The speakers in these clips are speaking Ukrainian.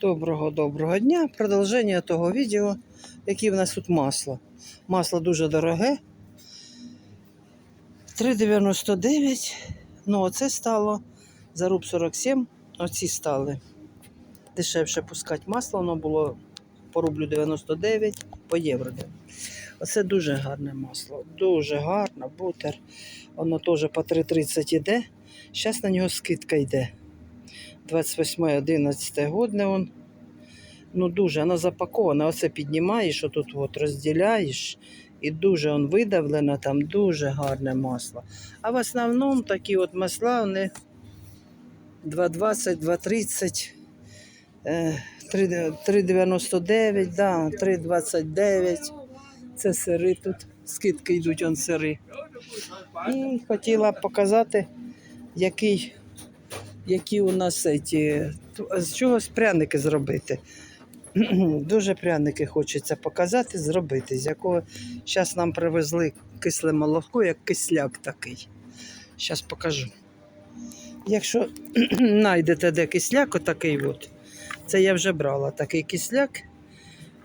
Доброго доброго дня. Продовження того відео, яке в нас тут масло. Масло дуже дороге. 3,99. Ну, оце стало. За руб 47. Оці стали. Дешевше пускати масло, воно було по рублю 99, по євро. Оце дуже гарне масло. Дуже гарно, бутер. Воно теж по 3,30 іде. Зараз на нього скидка йде. 28-11 годне он. Ну дуже, воно запаковане. Оце піднімаєш, отут от розділяєш. І дуже он видавлено, там дуже гарне масло. А в основному такі от масла вони 2,20, 2,30, е, 3 3,99, да, 3,29. Це сири тут. Скидки йдуть он сири. І хотіла показати, який які у нас ці, з чогось пряники зробити. Дуже пряники хочеться показати, зробити, з якого зараз нам привезли кисле молоко, як кисляк такий. Зараз покажу. Якщо знайдете де кисляк, отакий от, це я вже брала такий кисляк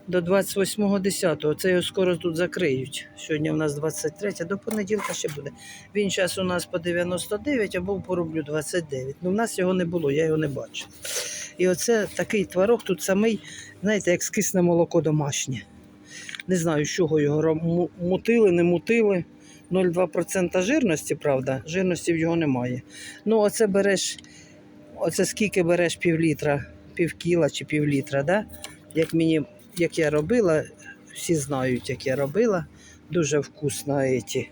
до 28.10. Це його скоро тут закриють. Сьогодні у нас 23, до понеділка ще буде. Він зараз у нас по 99 або по рублю 29. Ну, в нас його не було, я його не бачу. І оце такий творог тут самий, знаєте, як скисне молоко домашнє. Не знаю, з чого його мутили, не мутили. 0,2% жирності, правда, жирності в його немає. Ну, оце береш, оце скільки береш пів літра, пів кіла чи пів літра, да? як мені, як я робила, всі знають, як я робила. Дуже вкусно еті.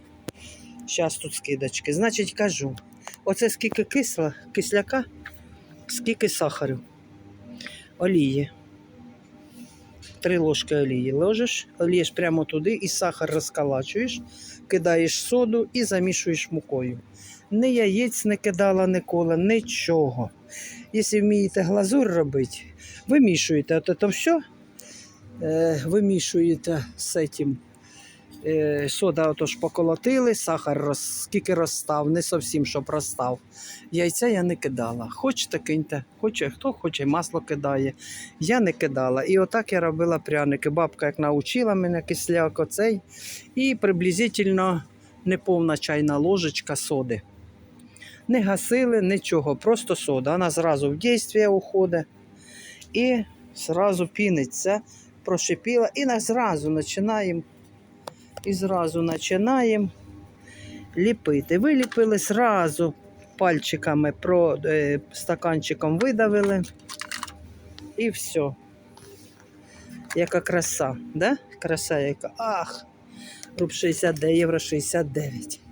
Зараз тут скидочки. Значить, кажу, оце скільки кисла, кисляка, скільки сахару, олії. Три ложки олії ложиш, олієш прямо туди і сахар розкалачуєш, кидаєш соду і замішуєш мукою. Ні яєць не кидала ніколи, нічого. Якщо вмієте глазур робити, вимішуєте от все, вимішуєте з цим. Е, сода отож поколотили, сахар роз, скільки розстав, не зовсім, щоб розстав. Яйця я не кидала. Хочете, киньте, хоче, хто хоче, масло кидає. Я не кидала. І отак я робила пряники. Бабка як навчила мене кисляк оцей. І приблизительно неповна чайна ложечка соди. Не гасили нічого, просто сода. Вона зразу в дійстві уходить і зразу піниться, прошипіла. І на зразу починаємо. І зразу починаємо ліпити. Виліпили зразу пальчиками про е, стаканчиком видавили. І все. Яка краса, да? Краса яка. Ах! Руб 69, євро 69.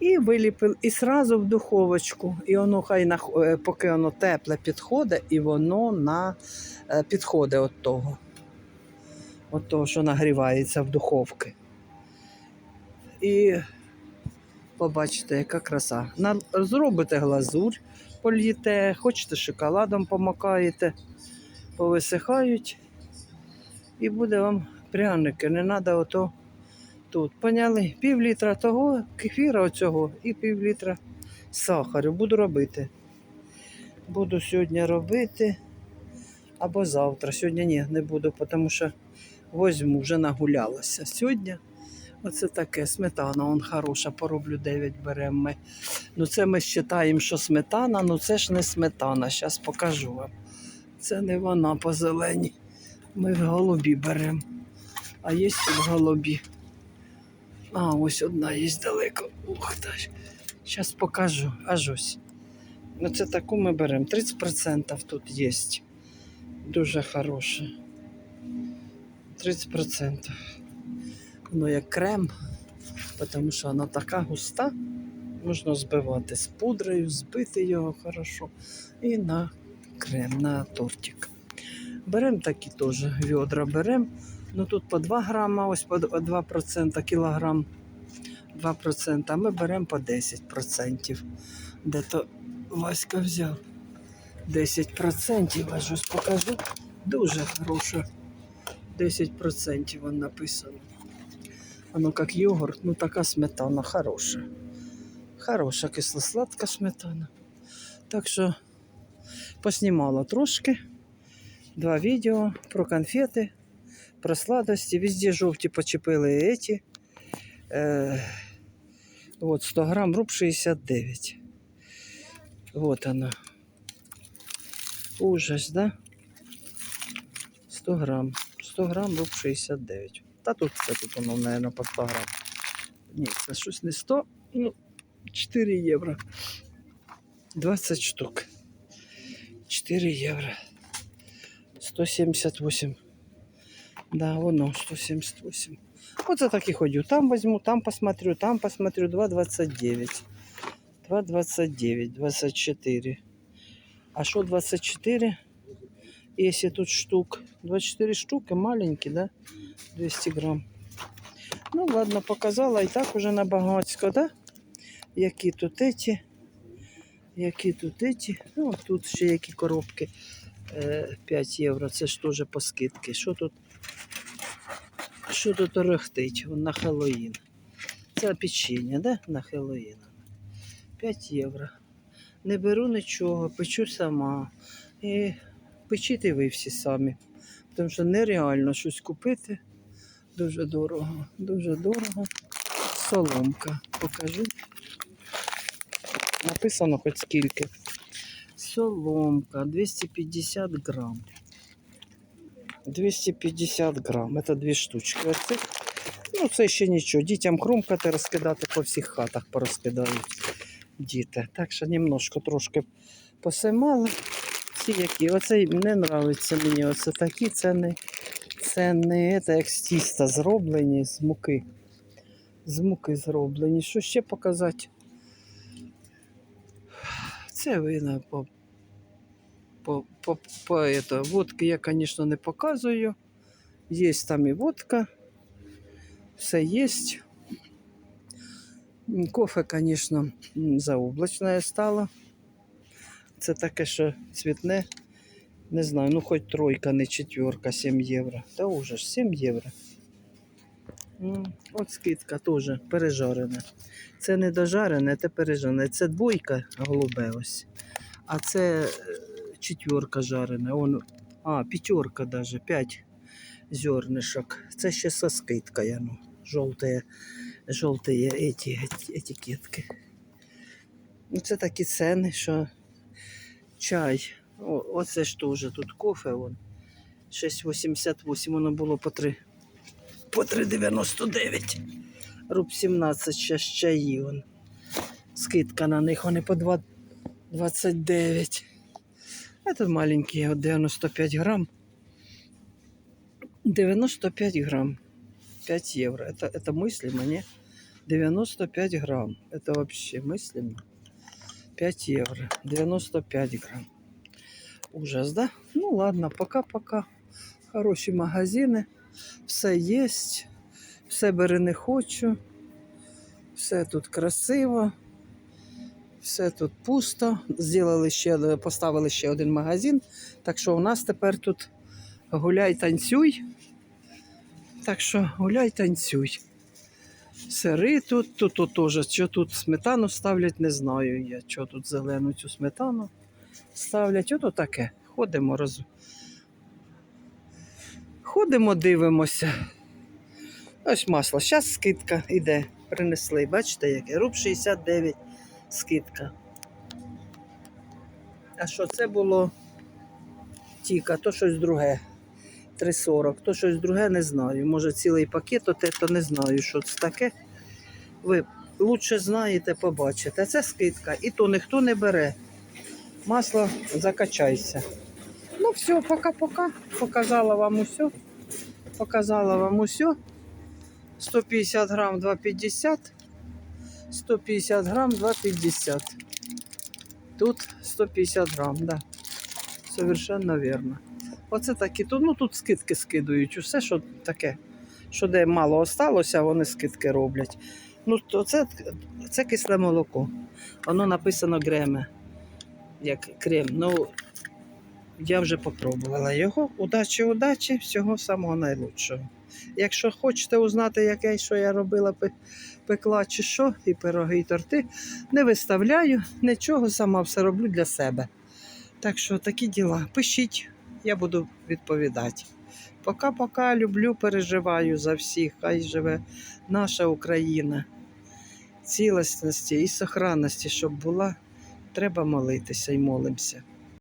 І виліпили, і сразу в духовочку. І воно хай на, е, поки воно тепле підходить, і воно на е, підходить від того. От того, що нагрівається в духовці. І побачите, яка краса. Зробите глазурь, політе, хочете шоколадом помакаєте, повисихають. І буде вам пряники. Не треба ото тут. Поняли? Пів літра того, кефіра оцього і пів літра сахару. Буду робити. Буду сьогодні робити або завтра. Сьогодні ні, не буду, тому що возьму, вже нагулялася. Сьогодні оце таке сметана, он хороша, по рублю 9 беремо ми. Ну це ми вважаємо, що сметана, ну це ж не сметана. Зараз покажу вам. Це не вона по зелені. Ми в голубі беремо. А є тут голубі. А, ось одна є далеко. Ух та ж. Зараз покажу. Аж ось. Ну це таку ми беремо. 30% тут є. Дуже хороше. 30%. Воно як крем, тому що вона така густа. Можна збивати з пудрою, збити його хорошо. І на крем, на тортик. Беремо такі теж відра беремо. Ну тут по 2 грама, ось по 2% кілограм. 2%, а ми беремо по 10%. Де то Васька взяв 10%, аж ось покажу. Дуже хороше. 10% вон написано. Оно як йогурт, ну така сметана хороша. Хороша кисло-сладка сметана. Так що поснімала трошки. Два відео про конфети, про сладості. Везде жовті почепили эти. Е, вот 100 грам, руб 69. Вот оно. Ужас, да? 100 грам. 100 грам, руб 69. Та тут все тут воно, наверное, по 100 грам. Ні, це щось не 100, ну, 4 євро. 20 штук. 4 євро. 178. Да, воно 178. Оце так і ходю. Там возьму, там посмотрю, там посмотрю. 2,29. 2,29, 24. А що 24? Если тут штук. 24 штуки, маленькі, да? 200 грам. Ну ладно, показала і так уже на багатсько, да? Які тут эти, які тут эти. Ну, тут ще які коробки. Е, 5 євро. Це ж теж по скидки. Що тут? Що тут рехтить? На Хеллоїн. Це печення, да? На Хеллоїн. 5 євро. Не беру нічого, печу сама. І печіть ви всі самі. Тому що нереально щось купити. Дуже дорого. Дуже дорого. Соломка. Покажу. Написано хоч скільки. Соломка 250 грам. 250 грам. Це дві штучки. Оцих. Ну, це ще нічого. Дітям хрумкати, розкидати по всіх хатах порозкидають діти. Так що немножко трошки посимали. Ці які. Оце не нравиться мені. Оце такі це не, це не це як з тіста зроблені, з муки. З муки зроблені. Що ще показати? Це вина по, по, по это. Водки я, звісно, не показую. Є там і водка. Все є. Кофе, звісно, заоблачне стало. Це таке, що цвітне. Не знаю, ну хоч тройка, не четверка, 7 євро. Та уже ж 7 євро. М, От скидка теж пережарене. Це не дожарене, це пережарене. Це двойка голубе ось. А це е, четверка жарена. Он, а, п'ятерка даже, 5 зернышок. Це ще со скидкою. Ну, жовтые, жовтые эти, етикетки. Ну, це такі ціни, що чай. О, оце ж теж тут кофе. Вон. 6,88 воно було по 3. По 3,99. Руб 17 ще з чаї. Вон. Скидка на них, вони по 2,29. А тут маленькі, от 95 грам. 95 грамм. 5 евро. Это, это мыслимо, не? 95 грамм. Это вообще мыслимо. 5 евро. 95 грамм. Ужас, да? Ну ладно, пока-пока. Хороші магазини. Все є. Все бери не хочу. Все тут красиво. Все тут пусто. Зробили ще, поставили ще один магазин. Так що у нас тепер тут гуляй, танцюй. Так що гуляй, танцюй. Сири тут, тут, тут теж. Що тут сметану ставлять, не знаю я. Що тут зелену цю сметану ставлять. Ото таке. Ходимо роз. Ходимо, дивимося. Ось масло. Зараз скидка йде. Принесли. Бачите, яке? Руб 69 скидка. А що це було? Тіка, то щось друге. 3,40. То щось друге не знаю. Може цілий пакет, то то не знаю, що це таке. Ви лучше знаєте, побачите. Це скидка. І то ніхто не бере. Масло закачайся. Ну все, пока-пока. Показала вам усе. Показала вам усе. 150 грам 2,50. 150 грам 2,50. Тут 150 грам, да. Совершенно верно. Оце такі. Тут, ну тут скидки скидують. Усе, що таке, що де мало осталося, вони скидки роблять. Ну, то це, це кисле молоко. Воно написано греме, як крем. Ну, я вже попробувала його. Удачі, удачі, всього самого найлучшого. Якщо хочете узнати, яке, що я робила, пекла чи що, і пироги, і торти, не виставляю, нічого, сама все роблю для себе. Так що такі діла. Пишіть. я буду відповідати. Пока-пока, люблю, переживаю за всіх. Хай живе наша Україна. Цілісності і сохранності, щоб була, треба молитися і молимося.